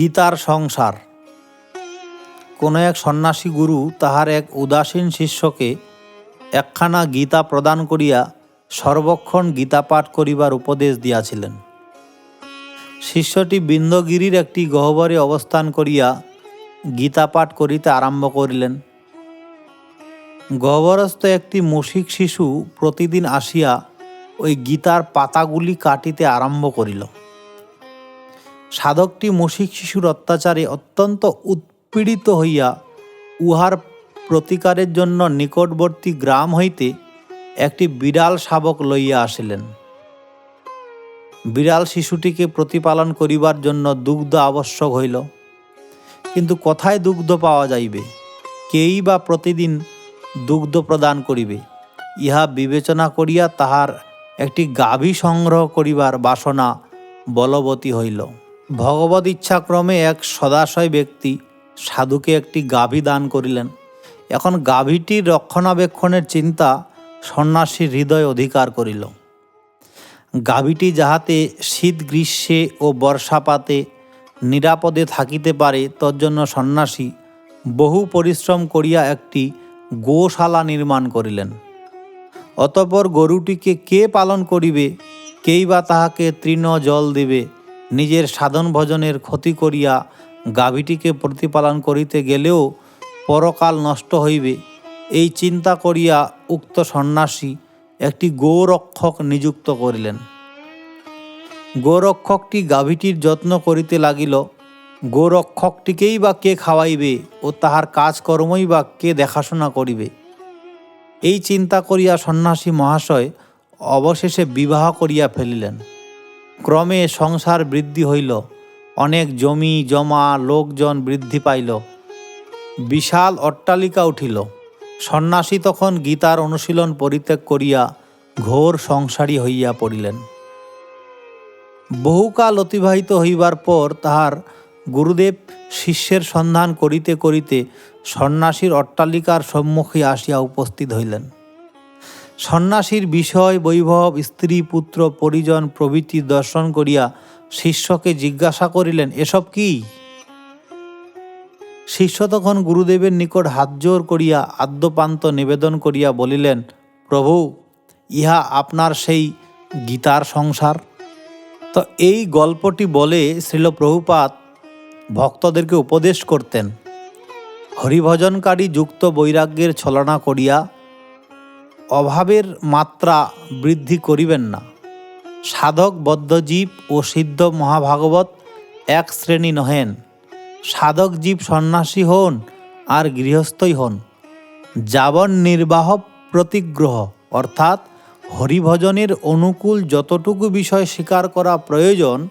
গীতার সংসার। কোনো এক সন্ন্যাসী গুরু তাহার এক উদাসীন শিষ্যকে একখানা গীতা প্রদান করিয়া সর্বক্ষণ গীতা পাঠ করিবার উপদেশ দিয়াছিলেন। শিষ্যটি বিন্দগিরির একটি গহ্বরে অবস্থান করিয়া গীতা পাঠ করিতে আরম্ভ করিলেন। গহ্বরস্থ একটি মুশিক শিশু প্রতিদিন আসিয়া ওই গীতার পাতাগুলি কাটিতে আরম্ভ করিল। সাধকটি মুশিক শিশুর অত্যাচারে অত্যন্ত উৎপীড়িত হইয়া উহার প্রতিকারের জন্য নিকটবর্তী গ্রাম হইতে একটি বিড়াল শাবক লইয়া আসিলেন। বিড়াল শিশুটিকে প্রতিপালন করিবার জন্য দুগ্ধ আবশ্যক হইল। কিন্তু কোথায় দুগ্ধ পাওয়া যাইবে? কেই বা প্রতিদিন দুগ্ধ প্রদান করিবে? ইহা বিবেচনা করিয়া তাহার একটি গাভী সংগ্রহ করিবার বাসনা বলবতী হইল। ভগবত ইচ্ছাক্রমে এক সদাশয় ব্যক্তি সাধুকে একটি গাভী দান করিলেন। এখন গাভীটির রক্ষণাবেক্ষণের চিন্তা সন্ন্যাসীর হৃদয় অধিকার করিল। গাভীটি যাহাতে শীত গ্রীষ্মে ও বর্ষাপাতে নিরাপদে থাকিতে পারে, তজ্জন্য সন্ন্যাসী বহু পরিশ্রম করিয়া একটি গোশালা নির্মাণ করিলেন। অতপর গরুটিকে কে পালন করিবে, কেই বা তাহাকে তৃণ জল দিবে নিজের সাধন ভজনের ক্ষতি করিয়া গাভীটিকে প্রতিপালন করিতে গেলেও পরকাল নষ্ট হইবে। এই চিন্তা করিয়া উক্ত সন্ন্যাসী একটি গোরক্ষক নিযুক্ত করিলেন। গোরক্ষকটি গাভীটির যত্ন করিতে লাগিল। গোরক্ষকটিকেই বা কে খাওয়াইবে ও তাহার কাজকর্মই বা কে দেখাশোনা করিবে? এই চিন্তা করিয়া সন্ন্যাসী মহাশয় অবশেষে বিবাহ করিয়া ফেলিলেন। ক্রমে সংসার বৃদ্ধি হইল। অনেক জমি, জমা, লোকজন বৃদ্ধি পাইল। বিশাল অট্টালিকা উঠিল। সন্ন্যাসী তখন গীতার অনুশীলন পরিত্যাগ করিয়া ঘোর সংসারী হইয়া পড়িলেন। বহুকাল অতিবাহিত হইবার পর তাহার গুরুদেব শিষ্যের সন্ধান করিতে করিতে সন্ন্যাসীর অট্টালিকার সম্মুখে আসিয়া উপস্থিত হইলেন। সন্ন্যাসীর বিষয় বৈভব, স্ত্রী, পুত্র, পরিজন, প্রভৃতি দর্শন করিয়া শিষ্যকে জিজ্ঞাসা করিলেন, এসব কি? শিষ্য তখন গুরুদেবের নিকট হাত জোর করিয়া আদ্যপান্ত নিবেদন করিয়া বলিলেন, প্রভু, ইহা আপনার সেই গীতার সংসার? তো এই গল্পটি বলে শ্রীল প্রভুপাত ভক্তদেরকে উপদেশ করতেন। হরিভজনকারী যুক্ত বৈরাগ্যের ছলনা করিয়া অভাবের মাত্রা বৃদ্ধি করিবেন না। সাধক বদ্ধজীব ও সিদ্ধ মহাভাগবত এক শ্রেণি নহেন। সাধক জীব সন্ন্যাসী হন আর গৃহস্থই হন। যাবন নির্বাহ প্রতিগ্রহ, অর্থাৎ হরিভজনের অনুকূল যতটুকু বিষয় স্বীকার করা প্রয়োজন,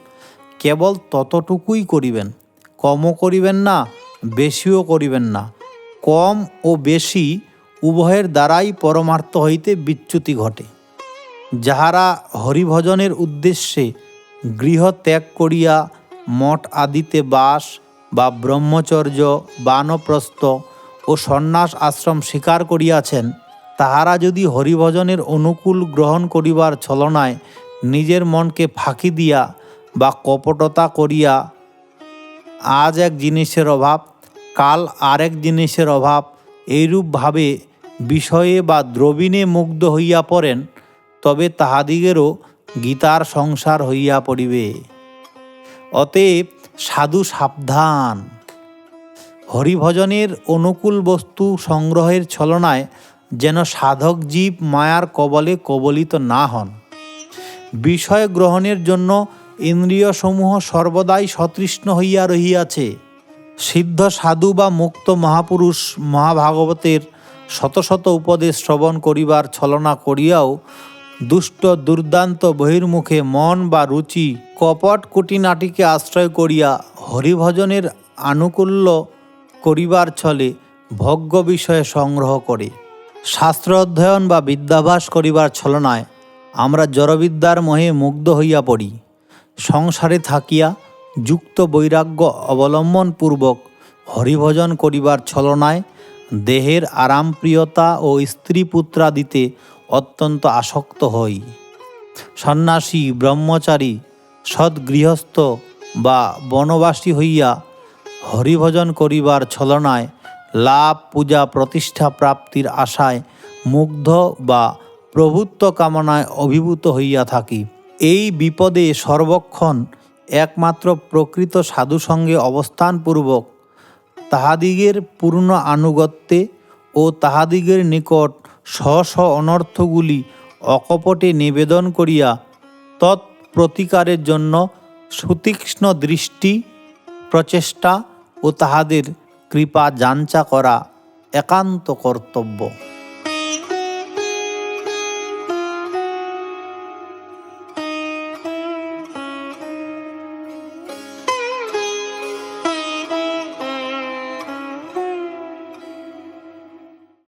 কেবল ততটুকুই করিবেন। কমও করিবেন না, বেশিও করিবেন না। কম ও বেশি উভয়ের দ্বারাই পরমার্থ হইতে বিচ্যুতি ঘটে। যাহারা হরিভজনের উদ্দেশ্যে গৃহ ত্যাগ করিয়া মঠ আদিতে বাস বা ব্রহ্মচর্য, বানপ্রস্থ ও সন্ন্যাস আশ্রম স্বীকার করিয়াছেন, তাহারা যদি হরিভজনের অনুকূল গ্রহণ করিবার ছলনায় নিজের মনকে ফাঁকি দিয়া বা কপটতা করিয়া আজ এক জিনিসের অভাব, কাল আরেক জিনিসের অভাব এইরূপভাবে বিষয়ে বা দ্রবীণে মুগ্ধ হইয়া পড়েন, তবে তাহাদিগেরও গীতার সংসার হইয়া পড়িবে। অতএব সাধু সাবধান। হরিভজনের অনুকূল বস্তু সংগ্রহের ছলনায় যেন সাধক জীব মায়ার কবলে কবলিত না হন। বিষয় গ্রহণের জন্য ইন্দ্রিয়সমূহ সর্বদাই সতৃষ্ণ হইয়া রহিয়াছে। সিদ্ধ সাধু বা মুক্ত মহাপুরুষ মহাভাগবতের শত শত উপদেশ শ্রবণ করিবার ছলনা করিয়াও দুষ্ট দুর্দান্ত বহির্মুখে মন বা রুচি কপট কুটিনাটিকে আশ্রয় করিয়া হরিভজনের আনুকূল্য করিবার ছলে ভোগ্য বিষয়ে সংগ্রহ করে। শাস্ত্র অধ্যয়ন বা বিদ্যাভ্যাস করিবার ছলনায় আমরা জড়বিদ্যার মোহে মুগ্ধ হইয়া পড়ি। সংসারে থাকিয়া যুক্ত বৈরাগ্য অবলম্বনপূর্বক হরিভজন করিবার ছলনায় দেহের আরামপ্রিয়তা ও স্ত্রী পুত্রাদিতে অত্যন্ত আসক্ত হই। সন্ন্যাসী, ব্রহ্মচারী সদ্গৃহস্থ বা বনবাসী হইয়া হরিভজন করিবার ছলনায় লাভ, পূজা, প্রতিষ্ঠা প্রাপ্তির আশায় মুগ্ধ বা প্রভুত্ব কামনায় অভিভূত হইয়া থাকি। এই বিপদে সর্বক্ষণ একমাত্র প্রকৃত সাধুসঙ্গে অবস্থানপূর্বক তাহাদিগের পূর্ণ আনুগত্যে ও তাহাদিগের নিকট স্ব স্ব অনর্থগুলি অকপটে নিবেদন করিয়া তৎপ্রতিকারের জন্য সুতীক্ষ্ণ দৃষ্টি, প্রচেষ্টা ও তাহাদের কৃপা যাঞ্চা করা একান্ত কর্তব্য।